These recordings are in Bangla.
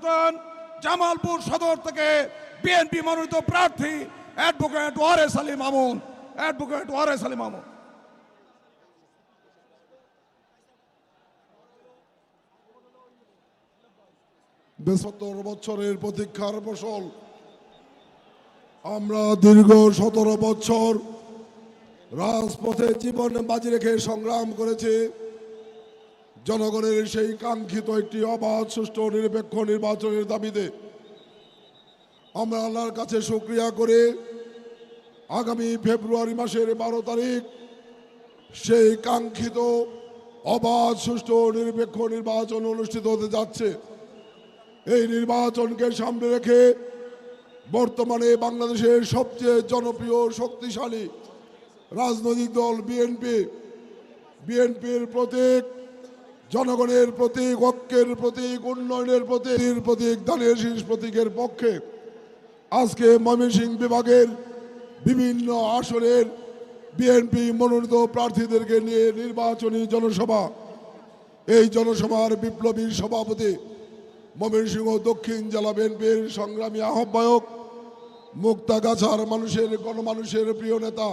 আমন্ত্রণ জামালপুর সদর থেকে বিএনপি মনোনীত প্রার্থী অ্যাডভোকেট ওয়ারেস আলী মামুন, অ্যাডভোকেট ওয়ারেস আলী মামুন। বেসত্তর বছরের প্রতীক্ষার ফসল। আমরা দীর্ঘ সতেরো বছর রাজপথে জীবন বাজি রেখে সংগ্রাম করেছি। জনগণের সেই কাঙ্ক্ষিত একটি অবাধ, সুষ্ঠু, নিরপেক্ষ নির্বাচনের দাবিতে আমরা আল্লাহর কাছে শুক্রিয়া করে আগামী ফেব্রুয়ারি মাসের বারো তারিখ সেই কাঙ্ক্ষিত অবাধ, সুষ্ঠু, নিরপেক্ষ নির্বাচন অনুষ্ঠিত হতে যাচ্ছে। এই নির্বাচনকে সামনে রেখে বর্তমানে বাংলাদেশের সবচেয়ে জনপ্রিয়, শক্তিশালী রাজনৈতিক দল বিএনপি। বিএনপির প্রতীক জনগণের প্রতীক, ঐক্যের প্রতীক, উন্নয়নের প্রতীক প্রতীক, দানের শীষ প্রতীকের পক্ষে আজকে ময়মনসিংহ বিভাগের বিভিন্ন আসনের বিএনপি মনোনীত প্রার্থীদেরকে নিয়ে নির্বাচনী জনসভা। এই জনসভার বিপ্লবী সভাপতি ময়মনসিংহ দক্ষিণ জেলা বিএনপির সংগ্রামী আহ্বায়ক মুক্তাগাছার মানুষের গণমানুষের প্রিয় নেতা,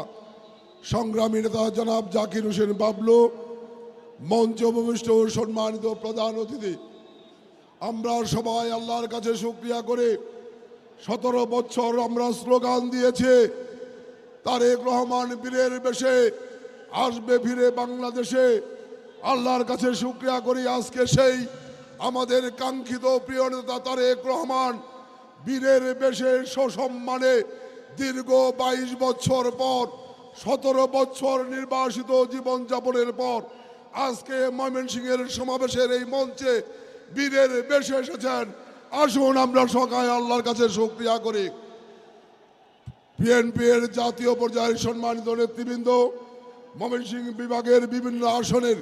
সংগ্রামী নেতা জনাব জাকির হোসেন বাবলু মঞ্চ উপবিষ্ট সম্মানিত প্রধান অতিথি, আমরা সবাই আল্লাহর কাছে শুক্রিয়া করে সতেরো বছর আমরা স্লোগান দিয়েছে, তারেক রহমান বীরের বেশে আসবে ফিরে বাংলাদেশে। আল্লাহর কাছে শুক্রিয়া করি আজকে সেই আমাদের কাঙ্ক্ষিত প্রিয় নেতা তারেক রহমান বীরের বেশে সসম্মানে দীর্ঘ বাইশ বছর পর, সতেরো বছর নির্বাসিত জীবনযাপনের পর আজকে ময়মনসিংহের সমাবেশের এই মঞ্চে বীরের বেশে এসেছেন। আসুন আমরা সকালে আল্লাহর কাছে শুক্রিয়া করি। বিএনপির জাতীয় পর্যায়ের সম্মানিত নেতৃবৃন্দ, ময়মনসিংহ বিভাগের বিভিন্ন আসনের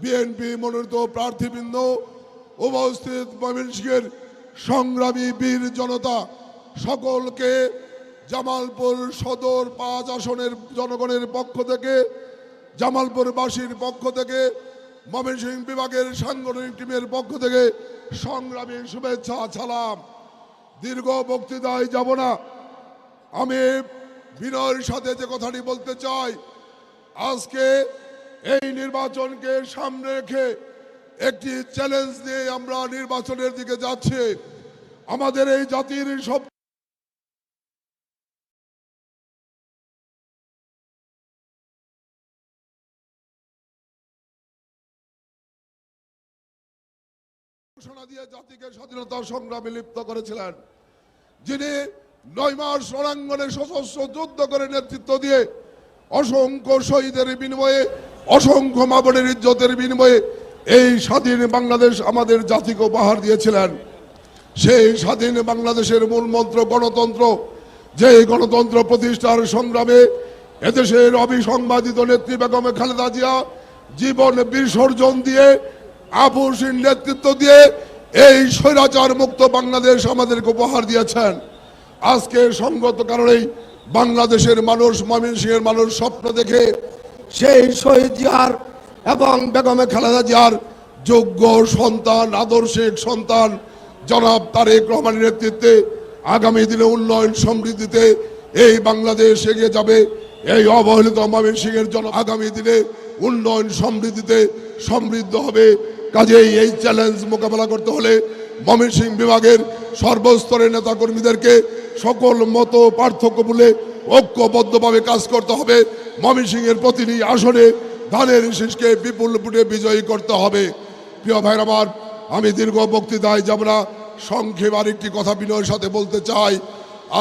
বিএনপি মনোনীত প্রার্থীবৃন্দ, উপস্থিত ময়মনসিংহের সংগ্রামী বীর জনতা সকলকে জামালপুর সদর পাঁচ আসনের জনগণের পক্ষ থেকে জামালপুরবাসীর পক্ষ থেকে ময়মনসিংহ বিভাগের সাংগঠনিক টিমের পক্ষ থেকে সংগ্রামী শুভেচ্ছা ছালাম দীর্ঘ বক্তৃতায় যাব না। আমি বিনয়ের সাথে যে কথাটি বলতে চাই, আজকে এই নির্বাচনকে সামনে রেখে একটি চ্যালেঞ্জ নিয়ে আমরা নির্বাচনের দিকে যাচ্ছি। আমাদের এই জাতির সব ঘোষণা দিয়ে জাতিকে স্বাধীনতা সংগ্রামে লিপ্ত করেছিলেন। যিনি নয় মাস রণাঙ্গনে সশস্ত্র যুদ্ধ করে নেতৃত্ব দিয়ে অসংখ্য শহীদের বিনিময়ে, অসংখ্য মাবনের ইজ্জতের বিনিময়ে এই স্বাধীন বাংলাদেশ আমাদের জাতিকে উপহার দিয়েছিলেন। সেই স্বাধীন বাংলাদেশের মূল মন্ত্র গণতন্ত্র যে গণতন্ত্র প্রতিষ্ঠার সংগ্রামে এদেশের অবিসংবাদিত নেত্রী বেগম খালেদা জিয়া জীবন বিসর্জন দিয়ে আপুসীর নেতৃত্ব দিয়ে এই স্বৈরাচার মুক্ত বাংলাদেশ আমাদেরকে উপহার দিয়েছেন। আজকে সঙ্গত কারণেই বাংলাদেশের মানুষ, ময়মনসিংহের মানুষ স্বপ্ন দেখে সেই শহীদ জিয়ার এবং বেগমে খালেদা জিয়ার যোগ্য সন্তান আদর্শিক সন্তান জনাব তারেক রহমানের নেতৃত্বে আগামী দিনে উন্নয়ন সমৃদ্ধিতে এই বাংলাদেশ এগিয়ে যাবে। এই অবহেলিত ময়মনসিংহের জন আগামী দিনে উন্নয়ন সমৃদ্ধিতে সমৃদ্ধ হবে। কাজেই এই চ্যালেঞ্জ মোকাবেলা করতে হলে ময়মনসিংহ বিভাগের সর্বস্তরের নেতাকর্মীদেরকে সকল মত পার্থক্য বলে ঐক্যবদ্ধভাবে কাজ করতে হবে। ময়মনসিংহের প্রতিটি আসনে ধানের শীষকে বিপুল ভোটে বিজয়ী করতে হবে। প্রিয় ভাইর আমার, আমি দীর্ঘ বক্তৃতায় যাব না। সংক্ষেপ আরেকটি কথা বিনয়ের সাথে বলতে চাই।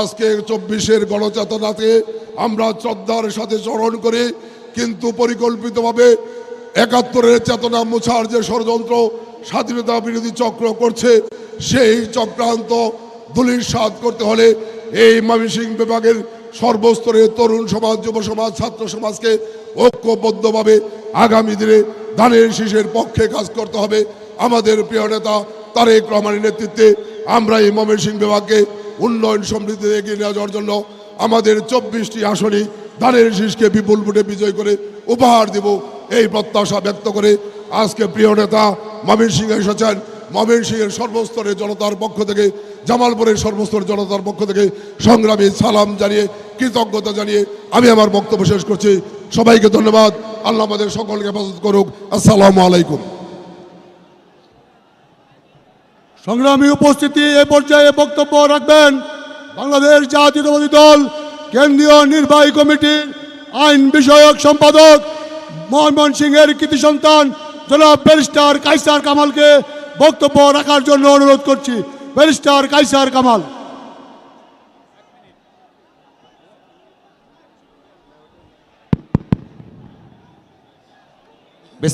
আজকে চব্বিশের গণচেতনাতে আমরা শ্রদ্ধার সাথে স্মরণ করি, কিন্তু পরিকল্পিতভাবে একাত্তরের চেতনা মোছার যে ষড়যন্ত্র, স্বাধীনতা বিরোধী চক্র করছে, সেই চক্রান্ত দলির সাধ করতে হলে এই ময়মনসিংহ বিভাগের সর্বস্তরের তরুণ সমাজ, যুব সমাজ, ছাত্র সমাজকে ঐক্যবদ্ধভাবে আগামী দিনে ধানের শীষের পক্ষে কাজ করতে হবে। আমাদের প্রিয় নেতা তারেক রহমানের নেতৃত্বে আমরা এই ময়মনসিংহ বিভাগকে উন্নয়ন সমৃদ্ধিতে এগিয়ে নিয়ে যাওয়ার জন্য আমাদের চব্বিশটি আসনই ধানের শীষকে বিপুল ভোটে বিজয় করে উপহার দেব। এই প্রত্যাশা ব্যক্ত করে আজকে প্রিয় নেতা ময়মনসিংহে এসেছেন। ময়মনসিংহের সর্বস্তরের জনতার পক্ষ থেকে, জামালপুরের সর্বস্তরের জনতার পক্ষ থেকে সংগ্রামী সালাম জানিয়ে, কৃতজ্ঞতা জানিয়ে আমি আমার বক্তব্য শেষ করছি। সবাইকে ধন্যবাদ। আল্লাহ আমাদের সকলকে হেফাজত করুক। আসসালামু আলাইকুম। সংগ্রামী উপস্থিতি এ পর্যায়ে বক্তব্য রাখবেন বাংলাদেশ জাতীয়তাবাদী দল, কেন্দ্রীয় নির্বাহী কমিটির আইন বিষয়ক সম্পাদক ময়মনসিংহের কৃতি সন্তান, জনাব ব্যারিস্টার কাইসার কামালকে বক্তব্য রাখার জন্য অনুরোধ করছি। ব্যারিস্টার কাইসার কামাল।